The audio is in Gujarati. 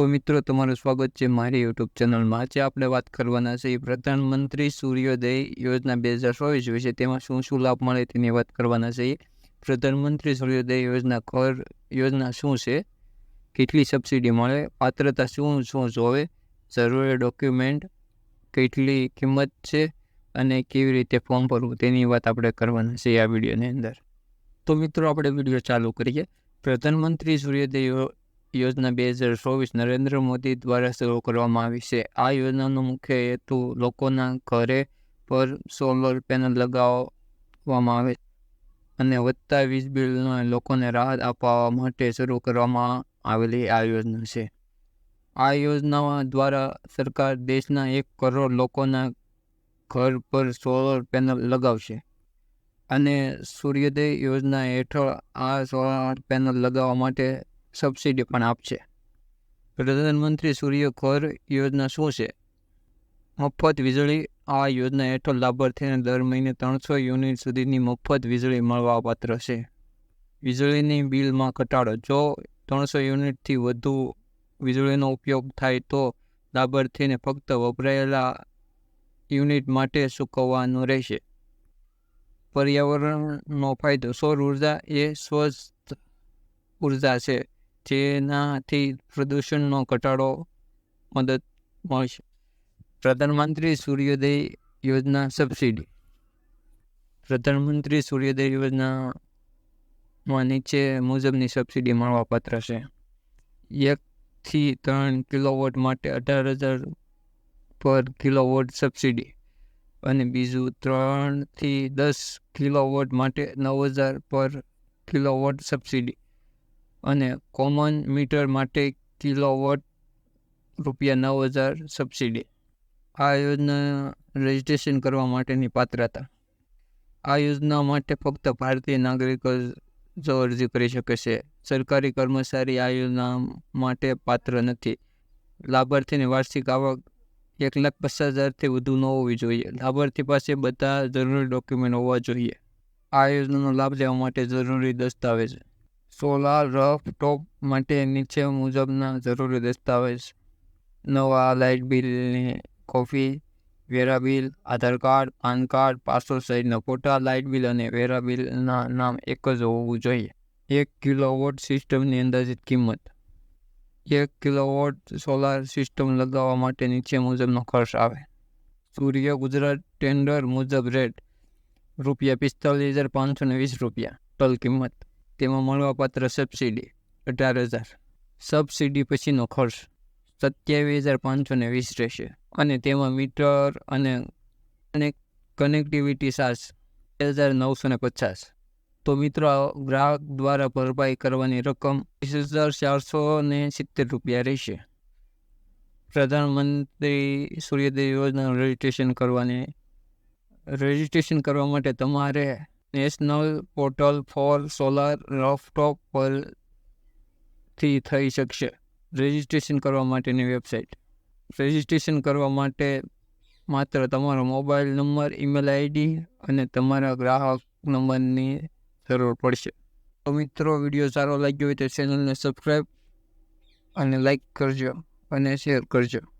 તો મિત્રો, તમારું સ્વાગત છે મારી યુટ્યુબ ચેનલમાં. આજે આપણે વાત કરવાના છે પ્રધાનમંત્રી સૂર્યોદય યોજના બે હજાર ચોવીસ વિશે. તેમાં શું શું લાભ મળે તેની વાત કરવાના છે પ્રધાનમંત્રી સૂર્યોદય યોજના કર, યોજના શું છે? કેટલી સબસિડી મળે? પાત્રતા શું શું જોવે? જરૂરી ડોક્યુમેન્ટ કેટલી કિંમત છે? અને કેવી રીતે ફોર્મ ભરવું? તેની વાત આપણે કરવાના છે આ વિડીયોની અંદર. તો મિત્રો, આપણે વીડિયો ચાલુ કરીએ. પ્રધાનમંત્રી સૂર્યોદય યોજના બે હજાર ચોવીસ નરેન્દ્ર મોદી દ્વારા શરૂ કરવામાં આવી છે. આ યોજનાનો મુખ્ય હેતુ લોકોના ઘરે પર સોલર પેનલ લગાવવામાં આવે અને વધતા વીજ બિલના લોકોને રાહત આપવા માટે શરૂ કરવામાં આવેલી આ યોજના છે. આ યોજના દ્વારા સરકાર દેશના એક કરોડ લોકોના ઘર પર સોલર પેનલ લગાવશે અને સૂર્યોદય યોજના હેઠળ આ સોલાર પેનલ લગાવવા માટે સબસિડી પણ આપશે. પ્રધાનમંત્રી સૂર્ય ઘર યોજના શું છે? મફત વીજળી આ યોજના હેઠળ લાભાર્થીને દર મહિને ત્રણસો યુનિટ સુધીની મફત વીજળી મળવાપાત્ર છે. વીજળીની બિલમાં ઘટાડો, જો ત્રણસો યુનિટથી વધુ વીજળીનો ઉપયોગ થાય તો લાભાર્થીને ફક્ત વપરાયેલા યુનિટ માટે ચૂકવવાનો રહેશે. પર્યાવરણનો ફાયદો, સૌર ઊર્જા એ સ્વસ્થ ઊર્જા છે. જેનાથી પ્રદૂષણનો ઘટાડો મદદ મળશે. પ્રધાનમંત્રી સૂર્યોદય યોજના સબસિડી. પ્રધાનમંત્રી સૂર્યોદય યોજનામાં નીચે મુજબની સબસિડી મળવાપાત્ર છે. એકથી ત્રણ કિલોવોટ માટે અઢાર હજાર પર કિલોવોટ સબસિડી અને બીજું ત્રણથી દસ કિલોવોટ માટે નવ હજાર પર કિલોવોટ સબસિડી. અને કોમન મીટર માટે કિલોવોટ રૂપિયા નવ હજાર સબસિડી આ યોજના રજિસ્ટ્રેશન કરવા માટેની પાત્રતા. આ યોજના માટે ફક્ત ભારતીય નાગરિકો જ અરજી કરી શકે છે. સરકારી કર્મચારી આ યોજના માટે પાત્ર નથી. લાભાર્થીની વાર્ષિક આવક એક લાખ પચાસ હજારથી વધુ ન હોવી જોઈએ. લાભાર્થી પાસે બધા જરૂરી ડોક્યુમેન્ટ હોવા જોઈએ. આ યોજનાનો લાભ લેવા માટે જરૂરી દસ્તાવેજ. સોલાર રફ ટોપ માટે નીચે મુજબના જરૂરી દસ્તાવેજ, નવા લાઇટ બિલની કોપી વેરા bill, Aadhaar card, PAN card passport સાઇઝના ફોટા લાઇટ બિલ અને વેરા બિલના નામ એક જ હોવું જોઈએ. એક કિલોવોટ સિસ્ટમની અંદાજિત કિંમત. એક કિલોવોટ સોલાર સિસ્ટમ લગાવવા માટે નીચે મુજબનો ખર્ચ આવે. સૂર્ય ગુજરાત ટેન્ડર મુજબ રેટ, રૂપિયા પિસ્તાલીસ હજાર પાંચસો ને વીસ રૂપિયા ટોલ કિંમત. તેમાં મળવાપાત્ર સબસિડી અઢાર હજાર. સબસિડી પછીનો ખર્ચ સત્યાવીસ હજાર પાંચસો ને વીસ રહેશે. અને તેમાં મીટર અને કનેક્ટિવિટી ચાર્જ બે હજાર નવસો ને પચાસ. તો મિત્રો ગ્રાહક દ્વારા ભરપાઈ કરવાની રકમ વીસ હજાર ચારસો ને સિત્તેર રૂપિયા રહેશે. પ્રધાનમંત્રી સૂર્યોદય યોજનાનું રજિસ્ટ્રેશન કરવાની રજિસ્ટ્રેશન કરવા માટે તમારે national portal for solar rooftop પરથી થઈ શકશે. રજિસ્ટ્રેશન કરવા માટેની વેબસાઇટ. રજિસ્ટ્રેશન કરવા માટે માત્ર તમારો મોબાઈલ નંબર, ઈમેલ આઈડી અને તમારા ગ્રાહક નંબરની જરૂર પડશે. તો મિત્રો, વીડિયો સારો લાગ્યો હોય તો ચેનલને સબસ્ક્રાઈબ અને લાઈક કરજો અને શેર કરજો.